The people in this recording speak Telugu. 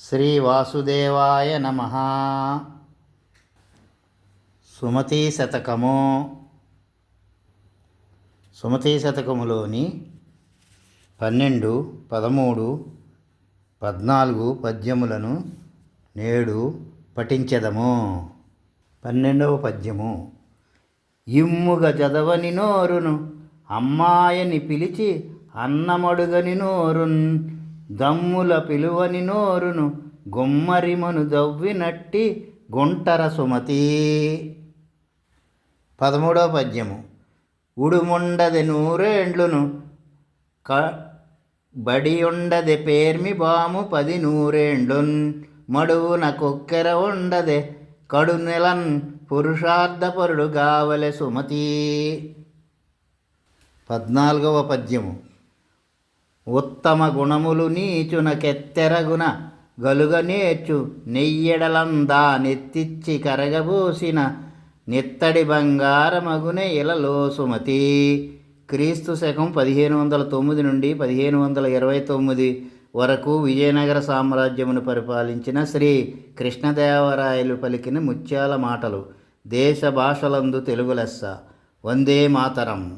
శ్రీ వాసుదేవాయ నమ. సుమతీ శతకము. సుమతీ శతకములోని పన్నెండు పదమూడు పద్నాలుగు పద్యములను నేడు పఠించదము. పన్నెండవ పద్యము. ఇమ్ముగ చదవని నోరును అమ్మాయని పిలిచి అన్నమడుగని నోరున్ దమ్ముల పిలువని నోరును గుమ్మరిమను దవ్వినట్టి గుంటర సుమతి. పదమూడవ పద్యము. ఉడుముండది నూరేండ్లును క బడియుండది పేర్మి బాము పది నూరేండ్లున్ మడువున కొక్కెర ఉండదే కడు నెలన్ పురుషార్థపరుడు గావలె సుమతి. పద్నాలుగవ పద్యము. ఉత్తమ గుణములు నీచున కెత్తెరగున గలుగ నేర్చు నెయ్యెడలందా నెత్తిచ్చి కరగబోసిన. నిత్తడి బంగారమగున ఇలలో సుమతి. క్రీస్తు శకం పదిహేను వందల తొమ్మిది నుండి పదిహేను వందల ఇరవై తొమ్మిది వరకు విజయనగర సామ్రాజ్యమును పరిపాలించిన శ్రీ కృష్ణదేవరాయలు పలికిన ముత్యాల మాటలు దేశ భాషలందు తెలుగు లెస్స. వందే మాతరం.